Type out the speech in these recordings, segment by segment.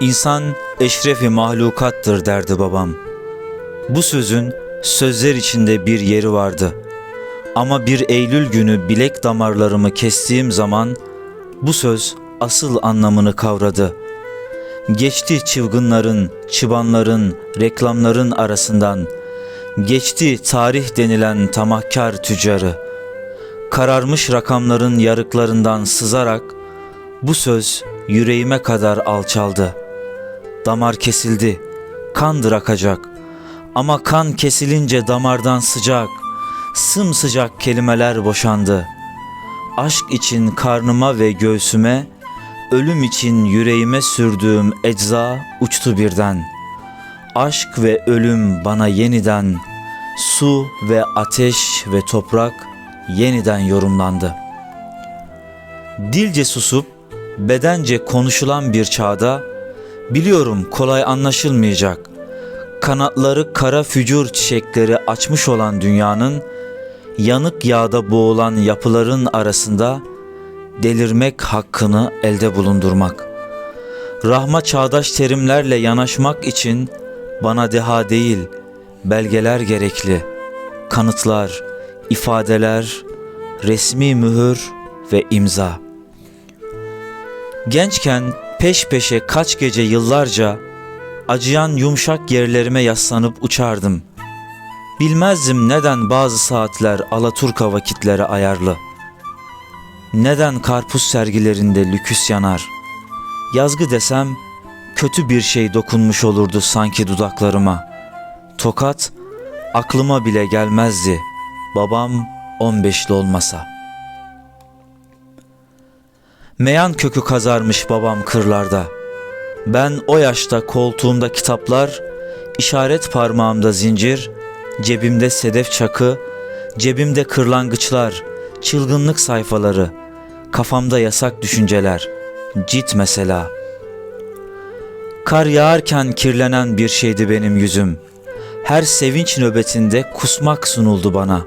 İnsan eşrefi mahlukattır derdi babam. Bu sözün sözler içinde bir yeri vardı. Ama bir Eylül günü bilek damarlarımı kestiğim zaman bu söz asıl anlamını kavradı. Geçti çılgınların, çıbanların, reklamların arasından. Geçti tarih denilen tamahkar tüccarı. Kararmış rakamların yarıklarından sızarak bu söz yüreğime kadar alçaldı. Damar kesildi, kandır akacak. Ama kan kesilince damardan sıcak, sımsıcak kelimeler boşandı. Aşk için karnıma ve göğsüme, ölüm için yüreğime sürdüğüm ecza uçtu birden. Aşk ve ölüm bana yeniden, su ve ateş ve toprak yeniden yorumlandı. Dilce susup bedence konuşulan bir çağda biliyorum kolay anlaşılmayacak. Kanatları kara fücur çiçekleri açmış olan dünyanın yanık yağda boğulan yapıların arasında delirmek hakkını elde bulundurmak. Rahma çağdaş terimlerle yanaşmak için bana deha değil, belgeler gerekli. Kanıtlar, ifadeler, resmi mühür ve imza. Gençken peş peşe kaç gece yıllarca acıyan yumuşak yerlerime yaslanıp uçardım. Bilmezdim neden bazı saatler Alaturka vakitlere ayarlı. Neden karpuz sergilerinde lüküs yanar? Yazgı desem kötü bir şey dokunmuş olurdu sanki dudaklarıma. Tokat aklıma bile gelmezdi babam 15'li olmasa. Meyan kökü kazarmış babam kırlarda. Ben o yaşta koltuğumda kitaplar, işaret parmağımda zincir, cebimde sedef çakı, cebimde kırlangıçlar, çılgınlık sayfaları, kafamda yasak düşünceler, cit mesela. Kar yağarken kirlenen bir şeydi benim yüzüm. Her sevinç nöbetinde kusmak sunuldu bana.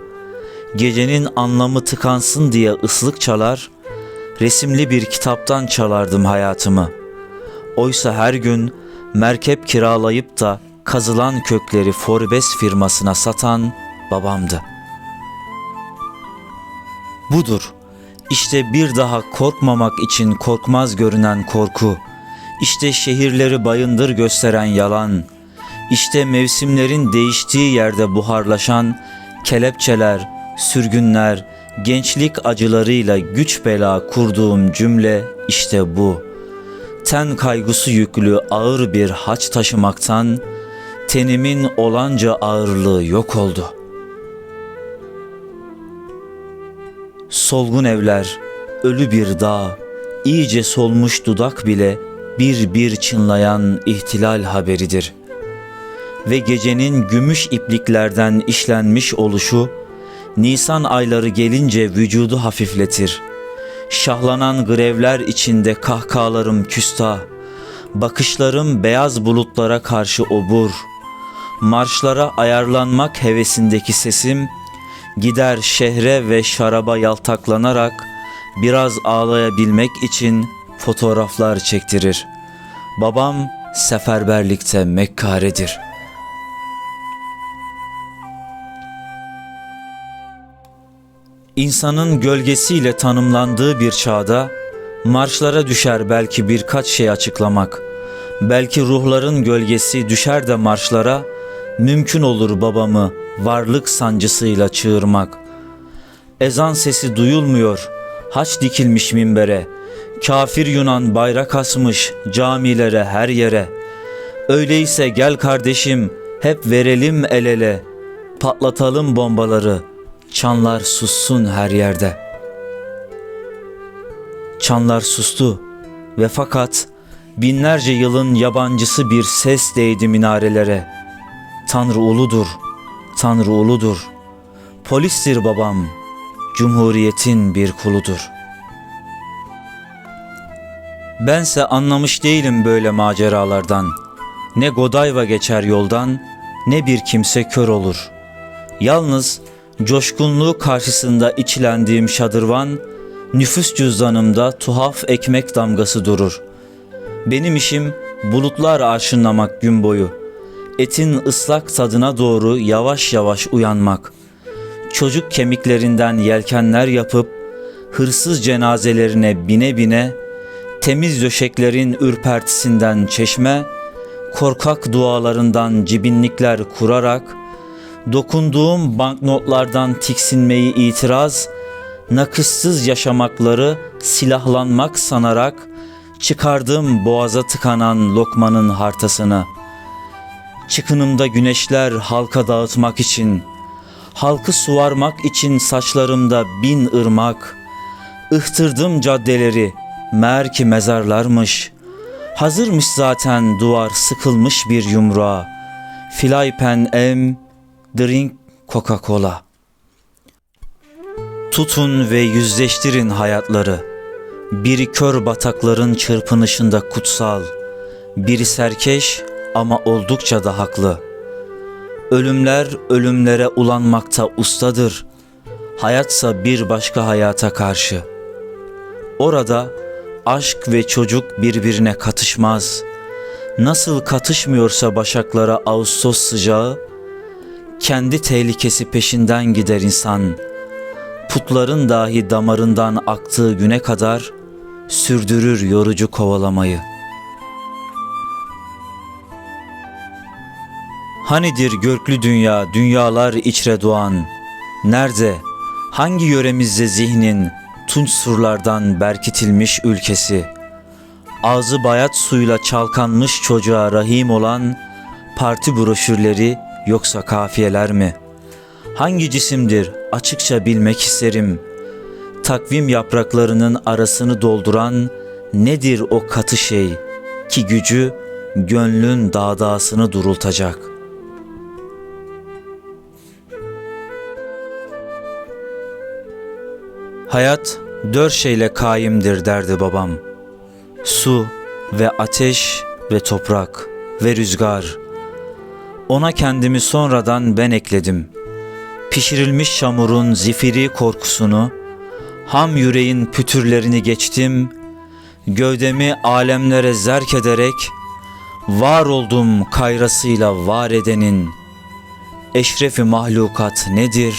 Gecenin anlamı tıkansın diye ıslık çalar, resimli bir kitaptan çalardım hayatımı. Oysa her gün merkep kiralayıp da kazılan kökleri Forbes firmasına satan babamdı. Budur. İşte bir daha korkmamak için korkmaz görünen korku. İşte şehirleri bayındır gösteren yalan. İşte mevsimlerin değiştiği yerde buharlaşan kelepçeler, sürgünler, gençlik acılarıyla güç bela kurduğum cümle işte bu. Ten kaygısı yüklü ağır bir haç taşımaktan tenimin olanca ağırlığı yok oldu. Solgun evler, ölü bir dağ, iyice solmuş dudak bile bir bir çınlayan ihtilal haberidir. Ve gecenin gümüş ipliklerden işlenmiş oluşu, Nisan ayları gelince vücudu hafifletir. Şahlanan grevler içinde kahkahalarım küstah, bakışlarım beyaz bulutlara karşı obur. Marşlara ayarlanmak hevesindeki sesim, gider şehre ve şaraba yaltaklanarak biraz ağlayabilmek için fotoğraflar çektirir. Babam seferberlikte mekkaredir.'' İnsanın gölgesiyle tanımlandığı bir çağda marşlara düşer belki birkaç şey açıklamak. Belki ruhların gölgesi düşer de marşlara mümkün olur babamı varlık sancısıyla çığırmak. Ezan sesi duyulmuyor, haç dikilmiş minbere. Kafir Yunan bayrak asmış camilere her yere. Öyleyse gel kardeşim hep verelim el ele. Patlatalım bombaları.'' Çanlar sussun her yerde. Çanlar sustu ve fakat binlerce yılın yabancısı bir ses değdi minarelere. Tanrı uludur, Tanrı uludur. Polistir babam, Cumhuriyetin bir kuludur. Bense anlamış değilim böyle maceralardan. Ne Godayva geçer yoldan, ne bir kimse kör olur. Yalnız Coşkunluğu karşısında içilendiğim şadırvan, nüfus cüzdanımda tuhaf ekmek damgası durur. Benim işim bulutlar aşınlamak gün boyu. Etin ıslak tadına doğru yavaş yavaş uyanmak. Çocuk kemiklerinden yelkenler yapıp hırsız cenazelerine bine bine temiz döşeklerin ürpertisinden çeşme, korkak dualarından cibinlikler kurarak, dokunduğum banknotlardan tiksinmeyi itiraz, nakıssız yaşamakları silahlanmak sanarak, çıkardım boğaza tıkanan lokmanın hartasını. Çıkınımda güneşler halka dağıtmak için, halkı suvarmak için saçlarımda bin ırmak, ıhtırdım caddeleri, meğer ki mezarlarmış. Hazırmış zaten duvar sıkılmış bir yumruğa. Filaypen em, drink Coca-Cola. Tutun ve yüzleştirin hayatları. Biri kör batakların çırpınışında kutsal, biri serkeş ama oldukça da haklı. Ölümler ölümlere ulanmakta ustadır. Hayatsa bir başka hayata karşı. Orada aşk ve çocuk birbirine katışmaz. Nasıl katışmıyorsa başaklara Ağustos sıcağı, kendi tehlikesi peşinden gider insan. Putların dahi damarından aktığı güne kadar sürdürür yorucu kovalamayı. Hanidir görklü dünya, dünyalar içre doğan? Nerede, hangi yöremizde zihnin tunç surlardan berkitilmiş ülkesi? Ağzı bayat suyla çalkanmış çocuğa rahim olan parti broşürleri yoksa kafiyeler mi? Hangi cisimdir açıkça bilmek isterim. Takvim yapraklarının arasını dolduran nedir o katı şey ki gücü gönlün dağdağısını durultacak?'' Hayat dört şeyle kaimdir derdi babam. Su ve ateş ve toprak ve rüzgar. Ona kendimi sonradan ben ekledim. Pişirilmiş çamurun zifiri korkusunu, ham yüreğin pütürlerini geçtim, gövdemi alemlere zerk ederek, var oldum kayrasıyla var edenin, eşrefi mahlukat nedir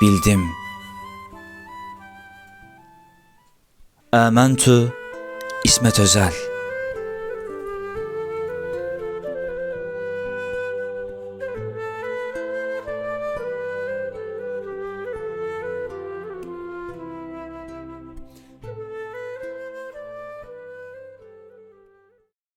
bildim.'' Âmentü İsmet Özel